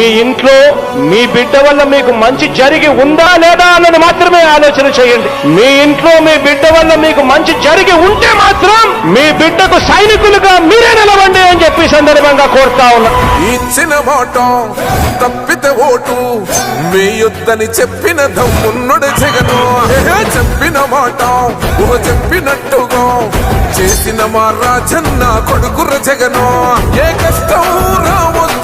మీ ఇంట్లో మీ బిడ్డ వల్ల మీకు మంచి జరిగి ఉందా లేదా అన్నది మాత్రమే ఆలోచన చేయండి. మీ ఇంట్లో మీ బిడ్డ వల్ల మీకు మంచి జరిగి ఉంటే మాత్రం మీ బిడ్డకు సైనికులుగా మీరే నిలవండి అని చెప్పి సందర్భంగా కోరుతా ఉన్నా. ఇచ్చిన మాట తప్పితే ఓటు వేయొద్దని చెప్పిన దమ్మున్నడు జగను. చెప్పిన మాట చెప్పినట్టుగా. చేసిన మా రాజన్న కొడుకుర జగను. ఏ కష్టం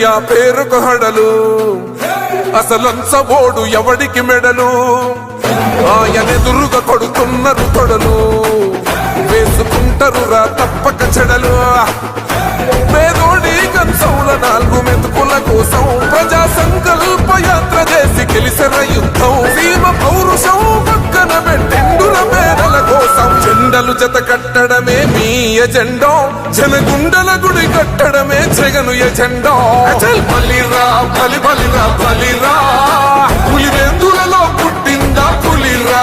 భయమెరుగని పేరుకు హడలు. అసలంచబోడు ఎవడికి మెడలు? ఆయనెదురుగా కొడుతున్నారు కొడలు. వేసుకుంటారు రా తప్పక చెడలు. పేదోడి కంచంల నాలుగు మెతుకుల కోసం మీ ఎజెండో. జనగుండల గుడి కట్టడమే జగను ఎజెండో. అచల్ బలిరా బలి బలిరా. బలిరా పులివెందులలో పుట్టిందా పులిరా.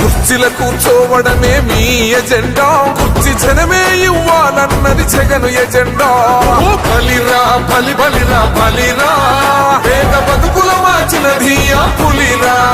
కుర్చీల కూర్చోవడమే మీ ఎజెండా. కుర్చీ జనమే ఇవ్వాలన్నది జగను ఎజెండా. ఓ బలిరా బలి బలిరా. బలిరా పేద బతుకుల మార్చినది ఆ పులిరా.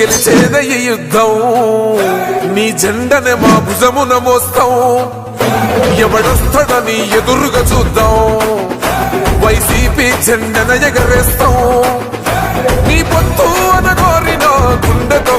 గెలిచేదయ్య యుద్ధం. నీ జెండనే మా భుజమున మోస్తాం. ఎవడొస్తాడని ఎదురుగా చూద్దాం. వైసీపీ జెండన ఎగరేస్తాం. నీ పొత్తు అనగోరిన గుండెతో